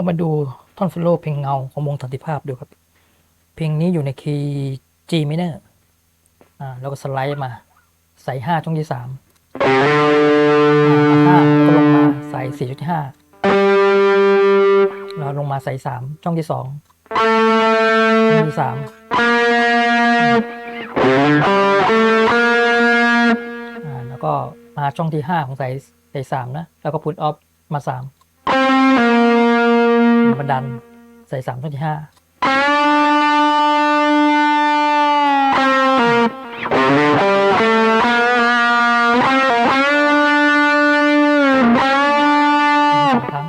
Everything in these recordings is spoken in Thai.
นี้เรามาดูท่อนโซโล่เพลงเงาของวงสันติภาพดูครับ เพลงนี้อยู่ในคีย์ G minor อ่าแล้วก็สไลด์มาใส่ห้าช่องที่สามห้าก็ลงมาใส่สี่ช่องที่ห้าแล้วลงมาใส่สามช่องที่สองช่องที่สามอ่าแล้วก็มาช่องที่ห้าของส่ใส่สามนะ แล้วก็พุทออฟมาสาม ดัน ใส่สามช่องที่ห้าสองครั้ง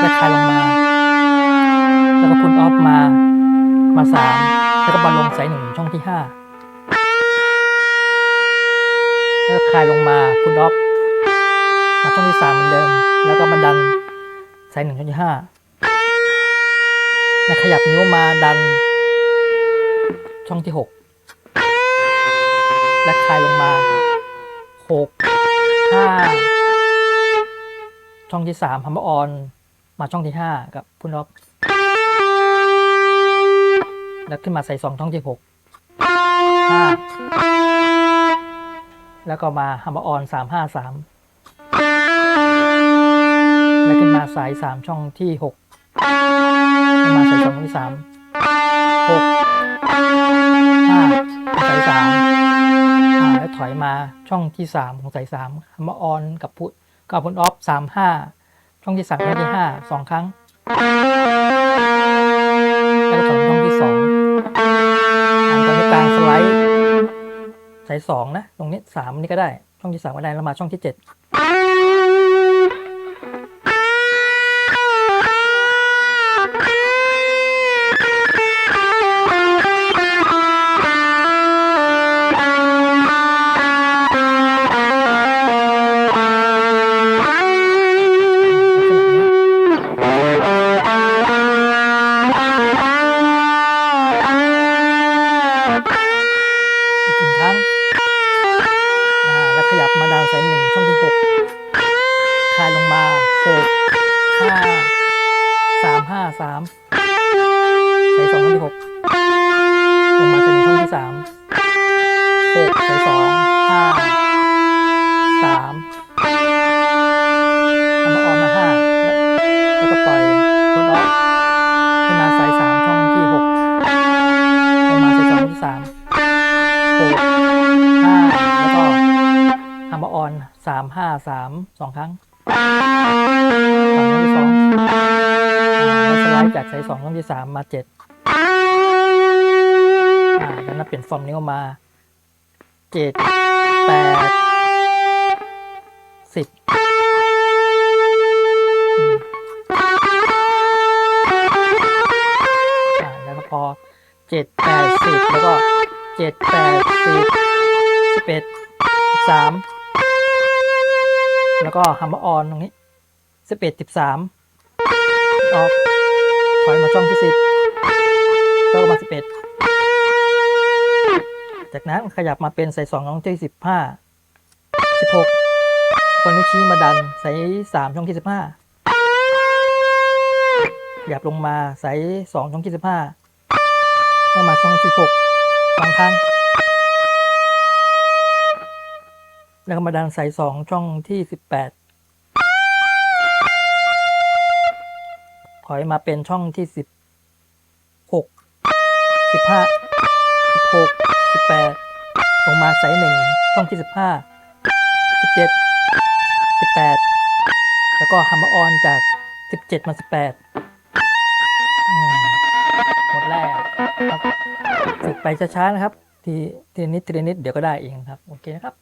แล้วคลายลงมา แล้วก็พุนออฟมา มาสามแล้วก็บอลลงใส่หนึ่งช่องที่ห้าแล้วคลายลงมาพุนออฟมาช่องที่สามเหมือนเดิม แล้วก็มาดัน ไซส์หนึ่งช่องที่ห้าแล้วขยับนิ้วมาดัน ช่องที่หกและคลายลงมาหกห้าช่องที่สามฮัมบอออนมาช่องที่ห้ากับพุ่นออฟแล้วขึ้นมาใส่สองช่องที่หกห้าแล้วก็มาฮัมบอออนสามห้าสาม แล้วขึ้นมาสายสามช่องที่หกขึ้นมาสายสองช่องที่สามหกห้าสายสามแล้วถอยมาช่องที่สามของสายสามมาออนกับพุทกับพุทออฟสามห้าช่องที่สามช่องที่ห้าสองครั้งแล้วก็ถอยช่องที่สองอ่าตอนนี้กลางสไลด์สายสองนะ ตรงนี้สามนี่ก็ได้ ช่องที่สามก็ได้แล้วมาช่องที่เจ็ด บมาดันสายหนึ่งช่องที่หกคายลงมาหกห้าสามห้าสามสายสองช่องที่หกลงมาสายหนึ่งช่องที่สามหกสายสองห้าสามามห้าสามสองครั้งสองช่องที่สองอ่าแล้วสไลด์จากสายสองช่องที่สามมาเจ็ดอ่าแล้วนับเปลี่ยนฟอร์มนิ้วมาเจ็ดแปดสิบอ่าแล้วก็พอเจ็ดแปดสิบแล้วก็เจ็ดแปดสิบสิบเอ็ดสิบสาม แล้วก็ฮัมเบอร์ออนตรงนี้สิบเอ็ดสิบสามออฟถอยมาช่องที่สิบแล้วก็มาสิบเอ็ดจากนั้นขยับมาเป็นใส่สองช่องที่สิบห้าสิบหกคนนิ้วชี้มาดันใส่สามช่องที่สิบห้าขยับลงมาใส่สองช่องที่สิบห้าก็มาช่องสิบหกสองครั้ง แล้วก็มาดันสายสองช่องที่สิบแปดถอยมาเป็นช่องที่สิบหกสิบห้าสิบหกสิบแปดลงมาสายหนึ่งช่องที่สิบห้าสิบเจ็ดสิบแปดแล้วก็ฮัมเบอร์ออนจากสิบเจ็ดมาสิบแปดหมดแล้วครับฝึกไปช้าๆนะครับ ทีทีนิดทีนิดเดี๋ยวก็ได้เองครับ โอเคนะครับ